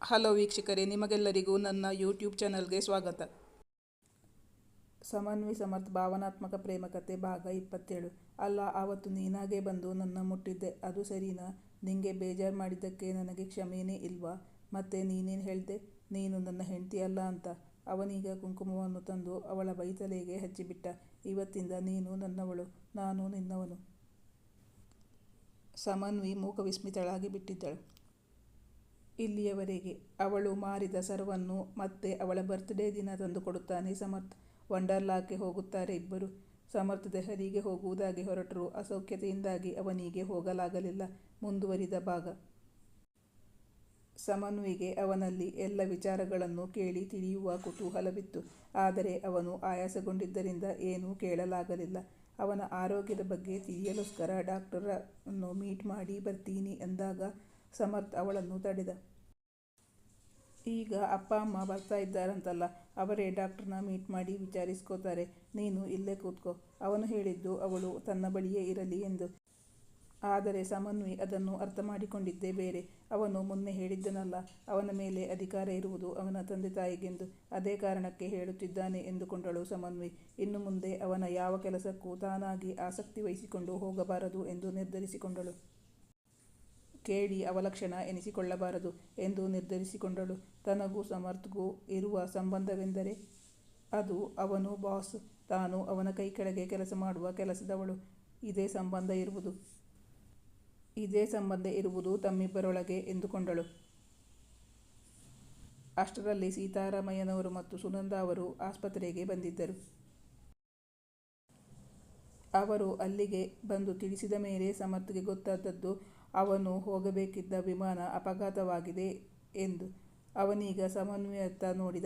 Hello ವೀಕ್ಷಕರೇ, ನಿಮಗೆಲ್ಲರಿಗೂ ನನ್ನ ಯೂಟ್ಯೂಬ್ ಚಾನಲ್ಗೆ ಸ್ವಾಗತ. ಸಮನ್ವಿ ಸಮರ್ಥ, ಭಾವನಾತ್ಮಕ ಪ್ರೇಮಕತೆ ಭಾಗ ಇಪ್ಪತ್ತೇಳು. ಅಲ್ಲ, ಆವತ್ತು ನೀನಾಗೆ ಬಂದು ನನ್ನ ಮುಟ್ಟಿದ್ದೆ. ಅದು ಸರಿನಾ? ನಿಂಗೆ ಬೇಜಾರು ಮಾಡಿದ್ದಕ್ಕೆ ನನಗೆ ಕ್ಷಮೆಯೇ ಇಲ್ವಾ? ಮತ್ತೆ ನೀನೇನು ಹೇಳ್ದೆ? ನೀನು ನನ್ನ ಹೆಂಡತಿ ಅಲ್ಲ ಅಂತ. ಅವನೀಗ ಕುಂಕುಮವನ್ನು ತಂದು ಅವಳ ಬೈತಲೆಗೆ ಹಚ್ಚಿಬಿಟ್ಟ. ಇವತ್ತಿಂದ ನೀನು ನನ್ನವಳು, ನಾನು ನಿನ್ನವನು. ಸಮನ್ವಿ ಮೂಕ ವಿಸ್ಮಿತಳಾಗಿ ಬಿಟ್ಟಿದ್ದಳು. ಇಲ್ಲಿಯವರೆಗೆ ಅವಳು ಮಾರಿದ ಸರವನ್ನು ಮತ್ತೆ ಅವಳ ಬರ್ತ್ಡೇ ದಿನ ತಂದು ಕೊಡುತ್ತಾನೆ. ಸಮರ್ಥ್ ವಂಡರ್ಲಾಕ್ಕೆ ಹೋಗುತ್ತಾರೆ ಇಬ್ಬರು. ಸಮರ್ಥ್ ದೆಹಲಿಗೆ ಹೋಗುವುದಾಗಿ ಹೊರಟರು ಅಸೌಖ್ಯತೆಯಿಂದಾಗಿ ಅವನಿಗೆ ಹೋಗಲಾಗಲಿಲ್ಲ. ಮುಂದುವರಿದ ಭಾಗ. ಸಮನ್ವಿಗೆ ಅವನಲ್ಲಿ ಎಲ್ಲ ವಿಚಾರಗಳನ್ನು ಕೇಳಿ ತಿಳಿಯುವ ಕುತೂಹಲವಿತ್ತು. ಆದರೆ ಅವನು ಆಯಾಸಗೊಂಡಿದ್ದರಿಂದ ಏನೂ ಕೇಳಲಾಗಲಿಲ್ಲ. ಅವನ ಆರೋಗ್ಯದ ಬಗ್ಗೆ ತಿಳಿಯಲೋಸ್ಕರ ಡಾಕ್ಟರನ್ನು ಮೀಟ್ ಮಾಡಿ ಬರ್ತೀನಿ ಎಂದಾಗ ಸಮರ್ಥ್ ಅವಳನ್ನು ತಡೆದ. ಈಗ ಅಪ್ಪ, ಅಮ್ಮ ಬರ್ತಾ ಇದ್ದಾರಂತಲ್ಲ, ಅವರೇ ಡಾಕ್ಟರ್ನ ಮೀಟ್ ಮಾಡಿ ವಿಚಾರಿಸ್ಕೋತಾರೆ. ನೀನು ಇಲ್ಲೇ ಕೂತ್ಕೋ. ಅವನು ಹೇಳಿದ್ದು ಅವಳು ತನ್ನ ಬಳಿಯೇ ಇರಲಿ ಎಂದು. ಆದರೆ ಸಮನ್ವಿ ಅದನ್ನು ಅರ್ಥ ಮಾಡಿಕೊಂಡಿದ್ದೇ ಬೇರೆ. ಅವನು ಮೊನ್ನೆ ಹೇಳಿದ್ದನಲ್ಲ, ಅವನ ಮೇಲೆ ಅಧಿಕಾರ ಇರುವುದು ಅವನ ತಂದೆ ತಾಯಿಗೆಂದು. ಅದೇ ಕಾರಣಕ್ಕೆ ಹೇಳುತ್ತಿದ್ದಾನೆ ಎಂದುಕೊಂಡಳು ಸಮನ್ವಿ ಇನ್ನು ಮುಂದೆ ಅವನ ಯಾವ ಕೆಲಸಕ್ಕೂ ತಾನಾಗಿ ಆಸಕ್ತಿ ವಹಿಸಿಕೊಂಡು ಹೋಗಬಾರದು ಎಂದು ನಿರ್ಧರಿಸಿಕೊಂಡಳು. ಕೇಳಿ ಅವಲಕ್ಷಣ ಎನಿಸಿಕೊಳ್ಳಬಾರದು ಎಂದು ನಿರ್ಧರಿಸಿಕೊಂಡಳು. ತನಗೂ ಸಮರ್ಥ್ಗೂ ಇರುವ ಸಂಬಂಧವೆಂದರೆ ಅದು ಅವನು ಬಾಸ್, ತಾನು ಅವನ ಕೈ ಕೆಳಗೆ ಕೆಲಸ ಮಾಡುವ ಕೆಲಸದವಳು. ಇದೇ ಸಂಬಂಧ ಇರುವುದು. ಇದೇ ಸಂಬಂಧ ಇರುವುದು ತಮ್ಮಿಬ್ಬರೊಳಗೆ ಎಂದುಕೊಂಡಳು. ಅಷ್ಟರಲ್ಲಿ ಸೀತಾರಾಮಯ್ಯನವರು ಮತ್ತು ಸುನಂದ ಅವರು ಆಸ್ಪತ್ರೆಗೆ ಬಂದಿದ್ದರು. ಅವರು ಅಲ್ಲಿಗೆ ಬಂದು ತಿಳಿಸಿದ ಮೇಲೆ ಸಮರ್ಥ್ಗೆ ಗೊತ್ತಾದದ್ದು ಅವನು ಹೋಗಬೇಕಿದ್ದ ವಿಮಾನ ಅಪಘಾತವಾಗಿದೆ ಎಂದು ಅವನೀಗ ಸಮನ್ವಯತ್ತ ನೋಡಿದ.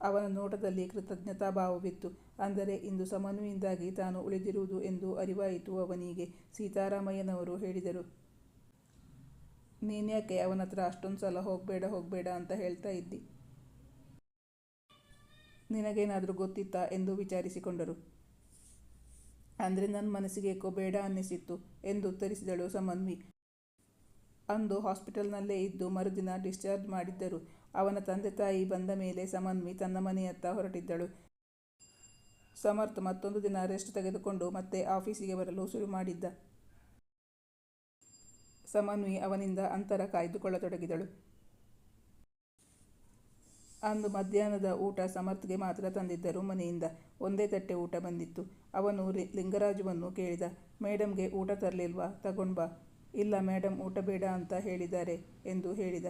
ಅವನ ನೋಟದಲ್ಲಿ ಕೃತಜ್ಞತಾಭಾವವಿತ್ತು ಅಂದರೆ ಇಂದು ಸಮನ್ವಿಯಿಂದಾಗಿ ತಾನು ಉಳಿದಿರುವುದು ಎಂದು ಅರಿವಾಯಿತು ಅವನಿಗೆ ಸೀತಾರಾಮಯ್ಯನವರು ಹೇಳಿದರು. ನೀನ್ಯಾಕೆ ಅವನ ಹತ್ರ ಅಷ್ಟೊಂದು ಸಲ ಹೋಗಬೇಡ ಹೋಗಬೇಡ ಅಂತ ಹೇಳ್ತಾ ಇದ್ದಿ? ನಿನಗೇನಾದರೂ ಗೊತ್ತಿತ್ತಾ? ಎಂದು ವಿಚಾರಿಸಿಕೊಂಡರು. ಅಂದರೆ ನನ್ನ ಮನಸ್ಸಿಗೆ ಏಕೋ ಬೇಡ ಅನ್ನಿಸಿತ್ತು ಎಂದು ಉತ್ತರಿಸಿದಳು ಸಮನ್ವಿ. ಅಂದು ಹಾಸ್ಪಿಟಲ್ನಲ್ಲೇ ಇದ್ದು ಮರುದಿನ ಡಿಸ್ಚಾರ್ಜ್ ಮಾಡಿದ್ದರು. ಅವನ ತಂದೆ ತಾಯಿ ಬಂದ ಮೇಲೆ ಸಮನ್ವಿ ತನ್ನ ಮನೆಯತ್ತ ಹೊರಟಿದ್ದಳು. ಸಮರ್ಥ್ ಮತ್ತೊಂದು ದಿನ ರೆಸ್ಟ್ ತೆಗೆದುಕೊಂಡು ಮತ್ತೆ ಆಫೀಸಿಗೆ ಬರಲು ಶುರು ಮಾಡಿದ್ದ. ಸಮನ್ವಿ ಅವನಿಂದ ಅಂತರ ಕಾಯ್ದುಕೊಳ್ಳತೊಡಗಿದಳು. ಅಂದು ಮಧ್ಯಾಹ್ನದ ಊಟ ಸಮರ್ಥ್ಗೆ ಮಾತ್ರ ತಂದಿದ್ದರು ಮನೆಯಿಂದ. ಒಂದೇ ತಟ್ಟೆ ಊಟ ಬಂದಿತ್ತು. ಅವನು ಲಿಂಗರಾಜುವನ್ನು ಕೇಳಿದ, ಮೇಡಮ್ಗೆ ಊಟ ತರಲಿಲ್ವಾ? ತಗೊಂಡ್ಬಾ ಇಲ್ಲ ಮೇಡಮ್ ಊಟ ಬೇಡ ಅಂತ ಹೇಳಿದ್ದಾರೆ, ಎಂದು ಹೇಳಿದ.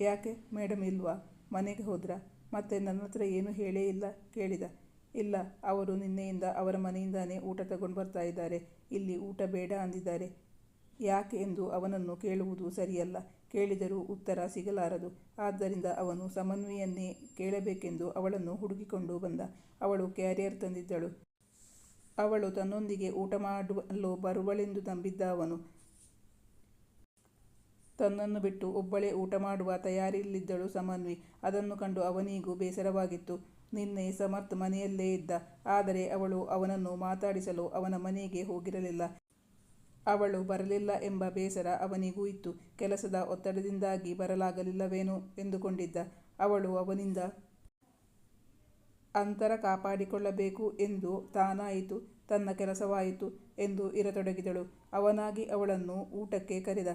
ಯಾಕೆ? ಮೇಡಮ್ ಇಲ್ವಾ? ಮನೆಗೆ ಹೋದ್ರಾ? ಮತ್ತೆ ನನ್ನ ಹತ್ರ ಏನು ಹೇಳೇ ಇಲ್ಲ, ಕೇಳಿದ. ಇಲ್ಲ, ಅವರು ನಿನ್ನೆಯಿಂದ ಅವರ ಮನೆಯಿಂದಾನೇ ಊಟ ತಗೊಂಡು ಬರ್ತಾ ಇದ್ದಾರೆ. ಇಲ್ಲಿ ಊಟ ಬೇಡ ಅಂದಿದ್ದಾರೆ. ಯಾಕೆ? ಎಂದು ಅವನನ್ನು ಕೇಳುವುದು ಸರಿಯಲ್ಲ. ಕೇಳಿದರೂ ಉತ್ತರ ಸಿಗಲಾರದು. ಆದ್ದರಿಂದ ಅವನು ಸಮನ್ವಿಯನ್ನೇ ಕೇಳಬೇಕೆಂದು ಅವಳನ್ನು ಹುಡುಕಿಕೊಂಡು ಬಂದ. ಅವಳು ಕ್ಯಾರಿಯರ್ ತಂದಿದ್ದಳು. ಅವಳು ತನ್ನೊಂದಿಗೆ ಊಟ ಮಾಡಲು ಬರುವಳೆಂದು ನಂಬಿದ್ದ ಅವನು. ತನ್ನನ್ನು ಬಿಟ್ಟು ಒಬ್ಬಳೇ ಊಟ ಮಾಡುವ ತಯಾರಿಯಲ್ಲಿದ್ದಳು ಸಮನ್ವಿ ಅದನ್ನು ಕಂಡು ಅವನಿಗೂ ಬೇಸರವಾಗಿತ್ತು. ನಿನ್ನೆ ಸಮರ್ಥ್ ಮನೆಯಲ್ಲೇ ಇದ್ದ. ಆದರೆ ಅವಳು ಅವನನ್ನು ಮಾತಾಡಿಸಲು ಅವನ ಮನೆಗೆ ಹೋಗಿರಲಿಲ್ಲ. ಅವಳು ಬರಲಿಲ್ಲ ಎಂಬ ಬೇಸರ ಅವನಿಗೂ ಇತ್ತು. ಕೆಲಸದ ಒತ್ತಡದಿಂದಾಗಿ ಬರಲಾಗಲಿಲ್ಲವೇನೋ ಎಂದುಕೊಂಡಿದ್ದ. ಅವಳು ಅವನಿಂದ, ಅಂತರ ಕಾಪಾಡಿಕೊಳ್ಳಬೇಕು ಎಂದು ತಾನಾಯಿತು. ತನ್ನ ಕೆಲಸವಾಯಿತು ಎಂದು ಇರತೊಡಗಿದಳು. ಅವನಾಗಿ ಅವಳನ್ನು ಊಟಕ್ಕೆ ಕರೆದ.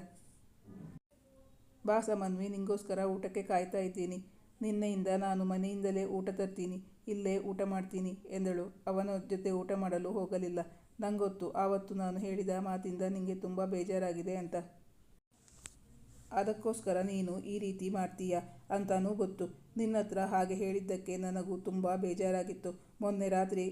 ಬಾ ಸಮನ್ವಿ ನಿಂಗೋಸ್ಕರ ಊಟಕ್ಕೆ ಕಾಯ್ತಾ ಇದ್ದೀನಿ. ನಿನ್ನೆಯಿಂದ ನಾನು ಮನೆಯಿಂದಲೇ ಊಟ ತರ್ತೀನಿ. ಇಲ್ಲೇ ಊಟ ಮಾಡ್ತೀನಿ ಎಂದಳು. ಅವನ ಜೊತೆ ಊಟ ಮಾಡಲು ಹೋಗಲಿಲ್ಲ. ನಂಗೊತ್ತು, ಆವತ್ತು ನಾನು ಹೇಳಿದ ಮಾತಿಂದ ನಿಂಗೆ ತುಂಬ ಬೇಜಾರಾಗಿದೆ ಅಂತ. ಅದಕ್ಕೋಸ್ಕರ ನೀನು ಈ ರೀತಿ ಮಾಡ್ತೀಯ ಅಂತಾನೂ ಗೊತ್ತು. ನಿನ್ನ ಹತ್ರ ಹಾಗೆ ಹೇಳಿದ್ದಕ್ಕೆ ನನಗೂ ತುಂಬ ಬೇಜಾರಾಗಿತ್ತು. ಮೊನ್ನೆ ರಾತ್ರಿ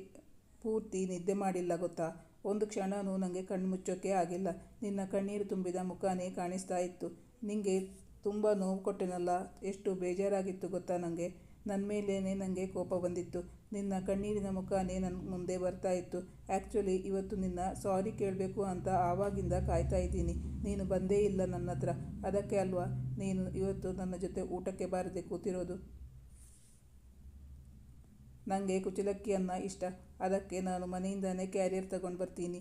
ಪೂರ್ತಿ ನಿದ್ದೆ ಮಾಡಿಲ್ಲ ಗೊತ್ತಾ? ಒಂದು ಕ್ಷಣನೂ ನನಗೆ ಕಣ್ಣು ಮುಚ್ಚೋಕ್ಕೆ ಆಗಿಲ್ಲ. ನಿನ್ನ ಕಣ್ಣೀರು ತುಂಬಿದ ಮುಖನೇ ಕಾಣಿಸ್ತಾ ಇತ್ತು. ನಿಂಗೆ ತುಂಬ ನೋವು ಕೊಟ್ಟೆನಲ್ಲ? ಎಷ್ಟು ಬೇಜಾರಾಗಿತ್ತು ಗೊತ್ತಾ ನನಗೆ ನನ್ನ ಮೇಲೇನೆ ನನಗೆ ಕೋಪ ಬಂದಿತ್ತು. ನಿನ್ನ ಕಣ್ಣೀರಿನ ಮುಖನೇ ನನ್ನ ಮುಂದೆ ಬರ್ತಾ ಇತ್ತು. ಆ್ಯಕ್ಚುಲಿ ಇವತ್ತು ನಿನ್ನ ಸಾರಿ ಕೇಳಬೇಕು ಅಂತ ಆವಾಗಿಂದ ಕಾಯ್ತಾ ಇದ್ದೀನಿ. ನೀನು ಬಂದೇ ಇಲ್ಲ ನನ್ನ ಹತ್ರ. ಅದಕ್ಕೆ ಅಲ್ವಾ? ನೀನು ಇವತ್ತು ನನ್ನ ಜೊತೆ ಊಟಕ್ಕೆ ಬಾರದೆ ಕೂತಿರೋದು? ನನಗೆ ಕುಚಲಕ್ಕಿಯನ್ನು ಇಷ್ಟ. ಅದಕ್ಕೆ ನಾನು ಮನೆಯಿಂದನೇ ಕ್ಯಾರಿಯರ್ ತಗೊಂಡು ಬರ್ತೀನಿ.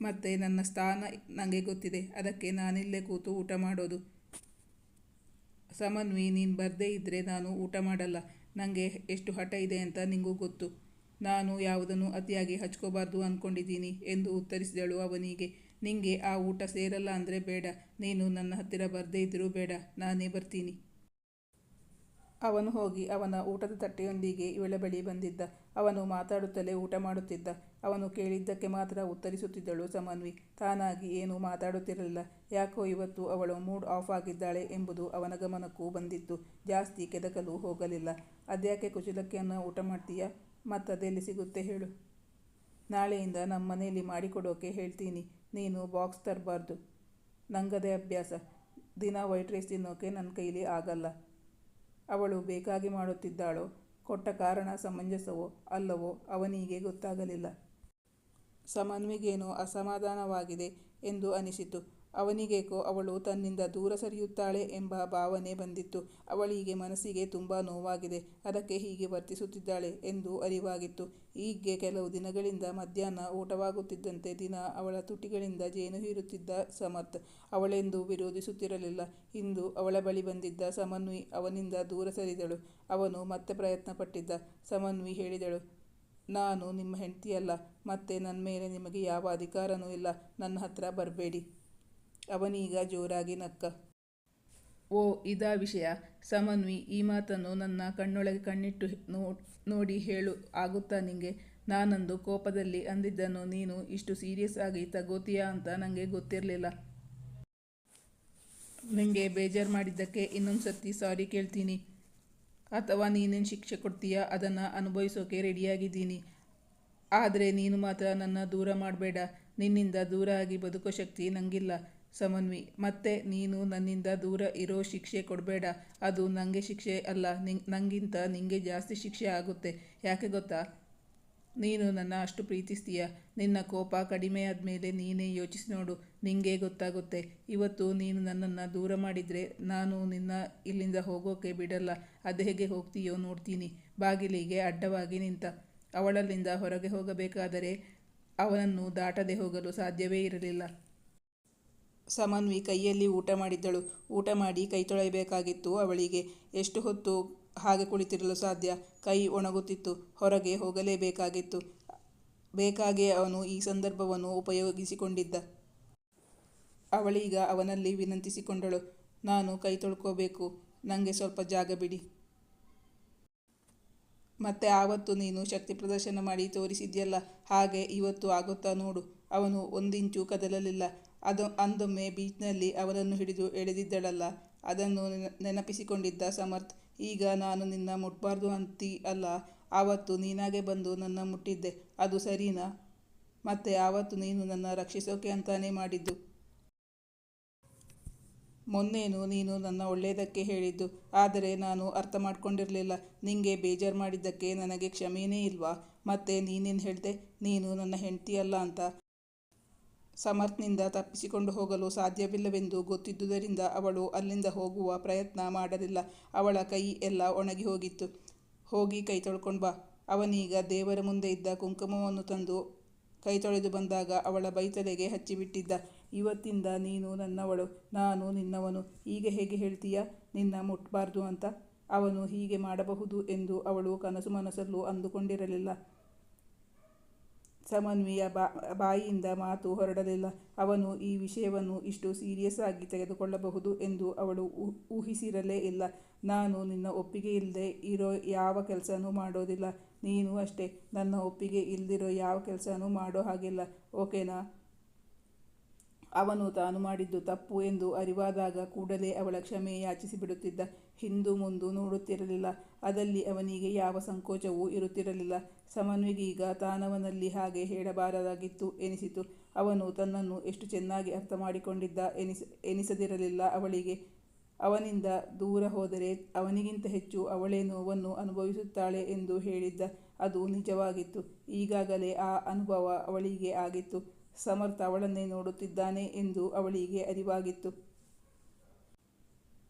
ಮತ್ತು ನನ್ನ ಸ್ಥಾನ ನನಗೆ ಗೊತ್ತಿದೆ. ಅದಕ್ಕೆ ನಾನಿಲ್ಲೇ ಕೂತು ಊಟ ಮಾಡೋದು. ಸಮನ್ವಿ ನೀನು ಬರದೇ ಇದ್ದರೆ ನಾನು ಊಟ ಮಾಡಲ್ಲ. ನನಗೆ ಎಷ್ಟು ಹಠ ಇದೆ ಅಂತ ನಿಂಗೂ ಗೊತ್ತು. ನಾನು ಯಾವುದನ್ನು ಅತಿಯಾಗಿ ಹಚ್ಕೋಬಾರ್ದು ಅಂದ್ಕೊಂಡಿದ್ದೀನಿ ಎಂದು ಉತ್ತರಿಸಿದಳು ಅವನಿಗೆ. ನಿಂಗೆ ಆ ಊಟ ಸೇರಲ್ಲ ಅಂದರೆ ಬೇಡ. ನೀನು ನನ್ನ ಹತ್ತಿರ ಬರದೇ ಇದ್ದರೂ ಬೇಡ. ನಾನೇ ಬರ್ತೀನಿ. ಅವನು ಹೋಗಿ ಅವನ ಊಟದ ತಟ್ಟೆಯೊಂದಿಗೆ ಇವಳ ಬಳಿ ಬಂದಿದ್ದ. ಅವನು ಮಾತಾಡುತ್ತಲೇ ಊಟ ಮಾಡುತ್ತಿದ್ದ. ಅವನು ಕೇಳಿದ್ದಕ್ಕೆ ಮಾತ್ರ ಉತ್ತರಿಸುತ್ತಿದ್ದಳು ಸಮನ್ವಿ. ತಾನಾಗಿ ಏನೂ ಮಾತಾಡುತ್ತಿರಲಿಲ್ಲ. ಯಾಕೋ ಇವತ್ತು ಅವಳು ಮೂಡ್ ಆಫ್ ಆಗಿದ್ದಾಳೆ ಎಂಬುದು ಅವನ ಗಮನಕ್ಕೂ ಬಂದಿತ್ತು. ಜಾಸ್ತಿ ಕೆದಕಲು ಹೋಗಲಿಲ್ಲ. ಅದ್ಯಾಕೆ ಕುಚಲಕ್ಕಿಯನ್ನು ಊಟ ಮಾಡ್ತೀಯಾ? ಮತ್ತದೆಲ್ಲಿ ಸಿಗುತ್ತೆ ಹೇಳು. ನಾಳೆಯಿಂದ ನಮ್ಮ ಮನೆಯಲ್ಲಿ ಮಾಡಿಕೊಡೋಕೆ ಹೇಳ್ತೀನಿ. ನೀನು ಬಾಕ್ಸ್ ತರಬಾರ್ದು. ನಂಗದೇ ಅಭ್ಯಾಸ. ದಿನ ವೈಟ್ ರೈಸ್ ತಿನ್ನೋಕೆ ನನ್ನ ಕೈಲಿ ಆಗಲ್ಲ. ಅವಳು ಬೇಕಾಗಿ ಮಾಡುತ್ತಿದ್ದಾಳೋ ಕೊಟ್ಟ ಕಾರಣ ಸಮಂಜಸವೋ ಅಲ್ಲವೋ ಅವನಿಗೆ ಗೊತ್ತಾಗಲಿಲ್ಲ. ಸಮನ್ವಿಗೇನೋ ಅಸಮಾಧಾನವಾಗಿದೆ ಎಂದು ಅನಿಸಿತು. ಅವನಿಗೇಕೋ ಅವಳು ತನ್ನಿಂದ ದೂರ ಸರಿಯುತ್ತಾಳೆ ಎಂಬ ಭಾವನೆ ಬಂದಿತ್ತು. ಅವಳಿಗೆ ಮನಸ್ಸಿಗೆ ತುಂಬ ನೋವಾಗಿದೆ. ಅದಕ್ಕೆ ಹೀಗೆ ವರ್ತಿಸುತ್ತಿದ್ದಾಳೆ ಎಂದು ಅರಿವಾಗಿತ್ತು. ಹೀಗೆ ಕೆಲವು ದಿನಗಳಿಂದ ಮಧ್ಯಾಹ್ನ ಊಟವಾಗುತ್ತಿದ್ದಂತೆ ದಿನ ಅವಳ ತುಟಿಗಳಿಂದ ಜೇನು ಹೀರುತ್ತಿದ್ದ ಸಮರ್ಥ್ ಅವಳೆಂದು ವಿರೋಧಿಸುತ್ತಿರಲಿಲ್ಲ. ಇಂದು ಅವಳ ಬಳಿ ಬಂದಿದ್ದ ಸಮನ್ವಿ ಅವನಿಂದ ದೂರ ಸರಿದಳು. ಅವನು ಮತ್ತೆ ಪ್ರಯತ್ನ ಪಟ್ಟಿದ್ದ ಸಮನ್ವಿ ಹೇಳಿದಳು, ನಾನು ನಿಮ್ಮ ಹೆಂಡತಿಯಲ್ಲ, ಮತ್ತೆ ನನ್ನ ಮೇಲೆ ನಿಮಗೆ ಯಾವ ಅಧಿಕಾರನೂ ಇಲ್ಲ. ನನ್ನ ಹತ್ರ ಬರಬೇಡಿ. ಅವನೀಗ ಜೋರಾಗಿ ನಕ್ಕ. ಓ, ಇದಾ ವಿಷಯ. ಸಮನ್ವಿ, ಈ ಮಾತನ್ನು ನನ್ನ ಕಣ್ಣೊಳಗೆ ಕಣ್ಣಿಟ್ಟು ನೋಡಿ ಹೇಳು, ಆಗುತ್ತಾ ನಿಂಗೆ? ನಾನಂದು ಕೋಪದಲ್ಲಿ ಅಂದಿದ್ದನ್ನು ನೀನು ಇಷ್ಟು ಸೀರಿಯಸ್ ಆಗಿ ತಗೋತೀಯಾ ಅಂತ ನನಗೆ ಗೊತ್ತಿರಲಿಲ್ಲ. ನಿಂಗೆ ಬೇಜಾರು ಮಾಡಿದ್ದಕ್ಕೆ ಇನ್ನೊಂದು ಸರ್ತಿ ಸಾರಿ ಕೇಳ್ತೀನಿ. ಅಥವಾ ನೀನೇನು ಶಿಕ್ಷೆ ಕೊಡ್ತೀಯಾ? ಅದನ್ನು ಅನುಭವಿಸೋಕೆ ರೆಡಿಯಾಗಿದ್ದೀನಿ ಆದರೆ ನೀನು ಮಾತ್ರ ನನ್ನ ದೂರ ಮಾಡಬೇಡ. ನಿನ್ನಿಂದ ದೂರ ಆಗಿ ಬದುಕೋ ಶಕ್ತಿ ನನಗಿಲ್ಲ ಸಮನ್ವಿ ಮತ್ತೆ ನೀನು ನನ್ನಿಂದ ದೂರ ಇರೋ ಶಿಕ್ಷೆ ಕೊಡಬೇಡ. ಅದು ನನಗೆ ಶಿಕ್ಷೆ ಅಲ್ಲ. ನಿಂಗೆ ನನಗಿಂತ ನಿಂಗೆ ಜಾಸ್ತಿ ಶಿಕ್ಷೆ ಆಗುತ್ತೆ. ಯಾಕೆ ಗೊತ್ತಾ? ನೀನು ನನ್ನ ಅಷ್ಟು ಪ್ರೀತಿಸ್ತೀಯ. ನಿನ್ನ ಕೋಪ ಕಡಿಮೆ ಆದಮೇಲೆ ನೀನೇ ಯೋಚಿಸಿ ನೋಡು. ನಿಂಗೆ ಗೊತ್ತಾಗುತ್ತೆ. ಇವತ್ತು ನೀನು ನನ್ನನ್ನು ದೂರ ಮಾಡಿದರೆ ನಾನು ನಿನ್ನ ಇಲ್ಲಿಂದ ಹೋಗೋಕೆ ಬಿಡಲ್ಲ. ಅದು ಹೇಗೆ ಹೋಗ್ತೀಯೋ ನೋಡ್ತೀನಿ. ಬಾಗಿಲಿಗೆ ಅಡ್ಡವಾಗಿ ನಿಂತ. ಅವಳಲ್ಲಿಂದ ಹೊರಗೆ ಹೋಗಬೇಕಾದರೆ ಅವನನ್ನು ದಾಟದೆ ಹೋಗಲು ಸಾಧ್ಯವೇ ಇರಲಿಲ್ಲ. ಸಮನ್ವಿ ಕೈಯಲ್ಲಿ ಊಟ ಮಾಡಿದ್ದಳು. ಊಟ ಮಾಡಿ ಕೈ ತೊಳೆಯಬೇಕಾಗಿತ್ತು ಅವಳಿಗೆ. ಎಷ್ಟು ಹೊತ್ತು ಹಾಗೆ ಕುಳಿತಿರಲು ಸಾಧ್ಯ? ಕೈ ಒಣಗುತ್ತಿತ್ತು. ಹೊರಗೆ ಹೋಗಲೇಬೇಕಾಗಿತ್ತು. ಬೇಕಾಗೆ ಅವನು ಈ ಸಂದರ್ಭವನ್ನು ಉಪಯೋಗಿಸಿಕೊಂಡಿದ್ದ. ಅವಳೀಗ ಅವನಲ್ಲಿ ವಿನಂತಿಸಿಕೊಂಡಳು. ನಾನು ಕೈ ತೊಳ್ಕೋಬೇಕು. ನನಗೆ ಸ್ವಲ್ಪ ಜಾಗ ಬಿಡಿ. ಮತ್ತೆ ಆವತ್ತು ನೀನು ಶಕ್ತಿ ಪ್ರದರ್ಶನ ಮಾಡಿ ತೋರಿಸಿದ್ಯಲ್ಲ? ಹಾಗೆ ಇವತ್ತು ಆಗುತ್ತಾ ನೋಡು. ಅವನು ಒಂದಿಂಚು ಕದಲಲಿಲ್ಲ. ಅದು ಅಂದೊಮ್ಮೆ ಬೀಚ್ನಲ್ಲಿ ಅವರನ್ನು ಹಿಡಿದು ಎಳೆದಿದ್ದಳಲ್ಲ. ಅದನ್ನು ನೆನಪಿಸಿಕೊಂಡಿದ್ದ ಸಮರ್ಥ್, ಈಗ ನಾನು ನಿನ್ನ ಮುಟ್ಬಾರ್ದು ಅಂತಿ ಅಲ್ಲ. ಆವತ್ತು ನೀನಾಗೆ ಬಂದು ನನ್ನ ಮುಟ್ಟಿದ್ದೆ. ಅದು ಸರಿನಾ? ಮತ್ತೆ ಆವತ್ತು ನೀನು ನನ್ನ ರಕ್ಷಿಸೋಕೆ ಅಂತಾನೇ ಮಾಡಿದ್ದು. ಮೊನ್ನೇನು ನೀನು ನನ್ನ ಒಳ್ಳೆಯದಕ್ಕೆ ಹೇಳಿದ್ದು. ಆದರೆ ನಾನು ಅರ್ಥ ಮಾಡ್ಕೊಂಡಿರಲಿಲ್ಲ ನಿಂಗೆ ಬೇಜಾರು ಮಾಡಿದ್ದಕ್ಕೆ ನನಗೆ ಕ್ಷಮೆಯೇ ಇಲ್ವಾ? ಮತ್ತೆ ನೀನೇನು ಹೇಳಿದೆ? ನೀನು ನನ್ನ ಹೆಂಡತಿಯಲ್ಲ ಅಂತ. ಸಮರ್ಥ್ನಿಂದ ತಪ್ಪಿಸಿಕೊಂಡು ಹೋಗಲು ಸಾಧ್ಯವಿಲ್ಲವೆಂದು ಗೊತ್ತಿದ್ದುದರಿಂದ ಅವಳು ಅಲ್ಲಿಂದ ಹೋಗುವ ಪ್ರಯತ್ನ ಮಾಡಲಿಲ್ಲ. ಅವಳ ಕೈ ಎಲ್ಲ ಒಣಗಿ ಹೋಗಿತ್ತು. ಹೋಗಿ ಕೈ ತೊಳ್ಕೊಂಡು ಬಾ. ಅವನೀಗ ದೇವರ ಮುಂದೆ ಇದ್ದ ಕುಂಕುಮವನ್ನು ತಂದು ಕೈ ತೊಳೆದು ಬಂದಾಗ ಅವಳ ಬೈತಲೆಗೆ ಹಚ್ಚಿಬಿಟ್ಟಿದ್ದ. ಇವತ್ತಿಂದ ನೀನು ನನ್ನವಳು, ನಾನು ನಿನ್ನವನು. ಈಗ ಹೇಗೆ ಹೇಳ್ತೀಯ? ನಿನ್ನ ಮುಟ್ಬಾರ್ದು ಅಂತ? ಅವನು ಹೀಗೆ ಮಾಡಬಹುದು ಎಂದು ಅವಳು ಕನಸು ಮನಸ್ಸಲ್ಲೂ ಅಂದುಕೊಂಡಿರಲಿಲ್ಲ. ಸಮನ್ವಿಯ ಬಾ, ಬಾಯಿಯಿಂದ ಮಾತು ಹೊರಡಲಿಲ್ಲ. ಅವನು ಈ ವಿಷಯವನ್ನು ಇಷ್ಟು ಸೀರಿಯಸ್ ಆಗಿ ತೆಗೆದುಕೊಳ್ಳಬಹುದು ಎಂದು ಅವಳು ಊಹಿಸಿರಲೇ ಇಲ್ಲ. ನಾನು ನಿನ್ನ ಒಪ್ಪಿಗೆ ಇಲ್ಲದೆ ಇರೋ ಯಾವ ಕೆಲಸನೂ ಮಾಡೋದಿಲ್ಲ. ನೀನು ಅಷ್ಟೇ. ನನ್ನ ಒಪ್ಪಿಗೆ ಇಲ್ಲದಿರೋ ಯಾವ ಕೆಲಸನೂ ಮಾಡೋ ಹಾಗಿಲ್ಲ. ಓಕೆನಾ? ಅವನು ತಾನು ಮಾಡಿದ್ದು ತಪ್ಪು ಎಂದು ಅರಿವಾದಾಗ ಕೂಡಲೇ ಅವಳ ಕ್ಷಮೆ ಯಾಚಿಸಿಬಿಡುತ್ತಿದ್ದ. ಹಿಂದು ಮುಂದು ನೋಡುತ್ತಿರಲಿಲ್ಲ. ಅದಲ್ಲಿ ಅವನಿಗೆ ಯಾವ ಸಂಕೋಚವೂ ಇರುತ್ತಿರಲಿಲ್ಲ. ಸಮನ್ವಿಗೀಗ ತಾನವನಲ್ಲಿ ಹಾಗೆ ಹೇಳಬಾರದಾಗಿತ್ತು ಎನಿಸಿತು. ಅವನು ತನ್ನನ್ನು ಎಷ್ಟು ಚೆನ್ನಾಗಿ ಅರ್ಥ ಮಾಡಿಕೊಂಡಿದ್ದ ಎನಿಸ, ಎನಿಸದಿರಲಿಲ್ಲ ಅವಳಿಗೆ. ಅವನಿಂದ ದೂರ ಹೋದರೆ ಅವನಿಗಿಂತ ಹೆಚ್ಚು ಅವಳೇ ನೋವನ್ನು ಅನುಭವಿಸುತ್ತಾಳೆ ಎಂದು ಹೇಳಿದ್ದ. ಅದು ನಿಜವಾಗಿತ್ತು. ಈಗಾಗಲೇ ಆ ಅನುಭವ ಅವಳಿಗೆ ಆಗಿತ್ತು. ಸಮರ್ಥ ಅವಳನ್ನೇ ನೋಡುತ್ತಿದ್ದಾನೆ ಎಂದು ಅವಳಿಗೆ ಅರಿವಾಗಿತ್ತು.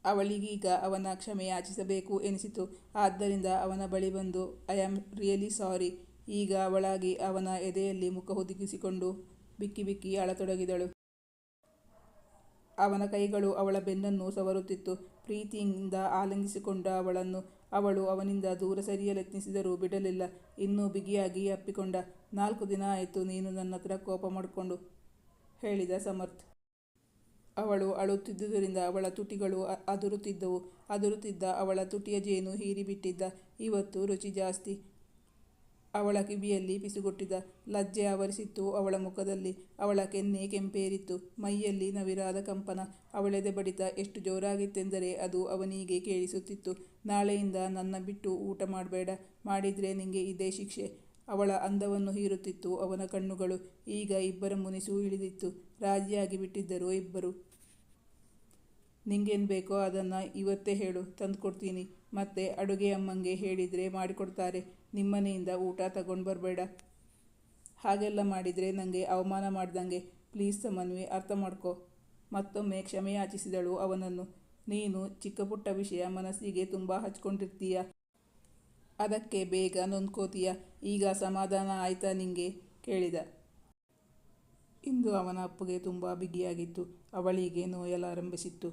ಅವಳಿಗೀಗ ಅವನ ಕ್ಷಮೆ ಯಾಚಿಸಬೇಕು ಎನಿಸಿತು. ಆದ್ದರಿಂದ ಅವನ ಬಳಿ ಬಂದು, ಐ ಆಮ್ ರಿಯಲಿ ಸಾರಿ. ಈಗ ಅವಳಾಗಿ ಅವನ ಎದೆಯಲ್ಲಿ ಮುಖ ಹುದುಗಿಸಿಕೊಂಡು ಬಿಕ್ಕಿ ಬಿಕ್ಕಿ ಅಳತೊಡಗಿದಳು. ಅವನ ಕೈಗಳು ಅವಳ ಬೆನ್ನನ್ನು ಸವರುತ್ತಿತ್ತು. ಪ್ರೀತಿಯಿಂದ ಆಲಂಗಿಸಿಕೊಂಡ ಅವಳನ್ನು ಅವಳು ಅವನಿಂದ ದೂರ ಸರಿಯಲೆತ್ನಿಸಿದರೂ ಬಿಡಲಿಲ್ಲ. ಇನ್ನೂ ಬಿಗಿಯಾಗಿ ಅಪ್ಪಿಕೊಂಡ, ನಾಲ್ಕು ದಿನ ಆಯಿತು ನೀನು ನನ್ನ ಹತ್ರ ಕೋಪ ಮಾಡಿಕೊಂಡು, ಹೇಳಿದ ಸಮರ್ಥ್. ಅವಳು ಅಳುತ್ತಿದ್ದುದರಿಂದ ಅವಳ ತುಟಿಗಳು ಅದುರುತ್ತಿದ್ದವು. ಅದುರುತ್ತಿದ್ದ ಅವಳ ತುಟಿಯ ಜೇನು ಹೀರಿಬಿಟ್ಟಿದ್ದ. ಇವತ್ತು ರುಚಿ ಜಾಸ್ತಿ. ಅವಳ ಕಿವಿಯಲ್ಲಿ ಪಿಸುಗುಟ್ಟಿದ. ಲಜ್ಜೆ ಆವರಿಸಿತ್ತು ಅವಳ ಮುಖದಲ್ಲಿ. ಅವಳ ಕೆನ್ನೆ ಕೆಂಪೇರಿತ್ತು. ಮೈಯಲ್ಲಿ ನವಿರಾದ ಕಂಪನ. ಅವಳೆದೆ ಬಡಿತ ಎಷ್ಟು ಜೋರಾಗಿತ್ತೆಂದರೆ ಅದು ಅವನಿಗೆ ಕೇಳಿಸುತ್ತಿತ್ತು. ನಾಳೆಯಿಂದ ನನ್ನ ಬಿಟ್ಟು ಊಟ ಮಾಡಬೇಡ. ಮಾಡಿದ್ರೆ ನಿಂಗೆ ಇದೇ ಶಿಕ್ಷೆ. ಅವಳ ಅಂದವನ್ನು ಹೀರುತ್ತಿತ್ತು. ಅವನ ಕಣ್ಣುಗಳು ಈಗ ಇಬ್ಬರ ಮುನಿಸು ಇಳಿದಿತ್ತು ರಾಜಿಯಾಗಿ ಬಿಟ್ಟಿದ್ದರು ಇಬ್ಬರು. ನಿಂಗೇನು ಬೇಕೋ ಅದನ್ನು ಇವತ್ತೇ ಹೇಳು ತಂದುಕೊಡ್ತೀನಿ ಮತ್ತೆ ಅಡುಗೆ ಅಮ್ಮಂಗೆ ಹೇಳಿದರೆ ಮಾಡಿಕೊಡ್ತಾರೆ. ನಿಮ್ಮನೆಯಿಂದ ಊಟ ತಗೊಂಡು ಬರಬೇಡ. ಹಾಗೆಲ್ಲ ಮಾಡಿದರೆ ನನಗೆ ಅವಮಾನ ಮಾಡ್ದಂಗೆ. ಪ್ಲೀಸ್ ಸಮನ್ವಿ ಅರ್ಥ ಮಾಡ್ಕೊ. ಮತ್ತೊಮ್ಮೆ ಕ್ಷಮೆಯಾಚಿಸಿದಳು ಅವನನ್ನು. ನೀನು ಚಿಕ್ಕ ಪುಟ್ಟ ವಿಷಯ ಮನಸ್ಸಿಗೆ ತುಂಬ ಹಚ್ಕೊಂಡಿರ್ತೀಯ. ಅದಕ್ಕೆ ಬೇಗ ನೊಂದ್ಕೋತೀಯ. ಈಗ ಸಮಾಧಾನ ಆಯ್ತಾ ನಿಂಗೆ? ಕೇಳಿದ. ಇಂದು ಅವನ ಅಪ್ಪುಗೆ ತುಂಬ ಬಿಗಿಯಾಗಿತ್ತು. ಅವಳಿಗೆ ನೋಯಲಾರಂಭಿಸಿತ್ತು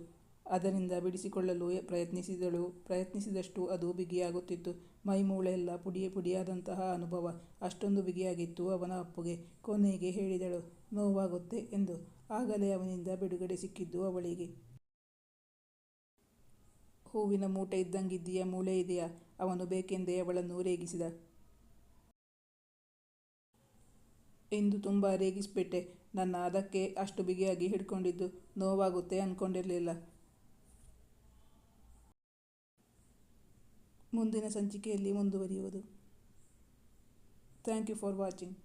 ಅದರಿಂದ ಬಿಡಿಸಿಕೊಳ್ಳಲು ಪ್ರಯತ್ನಿಸಿದಳು. ಪ್ರಯತ್ನಿಸಿದಷ್ಟು ಅದು ಬಿಗಿಯಾಗುತ್ತಿತ್ತು. ಮೈಮೂಳೆಲ್ಲ ಪುಡಿ ಪುಡಿಯಾದಂತಹ ಅನುಭವ. ಅಷ್ಟೊಂದು ಬಿಗಿಯಾಗಿತ್ತು ಅವನ ಅಪ್ಪುಗೆ. ಕೊನೆಗೆ ಹೇಳಿದಳು, ನೋವಾಗುತ್ತೆ ಎಂದು. ಆಗಲೇ ಅವನಿಂದ ಬಿಡುಗಡೆ ಸಿಕ್ಕಿದ್ದು ಅವಳಿಗೆ. ಹೂವಿನ ಮೂಟೆ ಇದ್ದಂಗಿದ್ದೀಯ ಮೂಳೆ ಇದೆಯಾ? ಅವನು ಬೇಕೆಂದೇ ಅವಳನ್ನು ರೇಗಿಸಿದ. ಇಂದು ತುಂಬ ರೇಗಿಸ್ಬಿಟ್ಟೆ. ನನ್ನ ಅದಕ್ಕೆ ಅಷ್ಟು ಬಿಗಿಯಾಗಿ ಹಿಡ್ಕೊಂಡಿದ್ದು ನೋವಾಗುತ್ತೆ ಅಂದ್ಕೊಂಡಿರಲಿಲ್ಲ ಮುಂದಿನ ಸಂಚಿಕೆಯಲ್ಲಿ ಮುಂದುವರಿಯುವುದು. Thank you for watching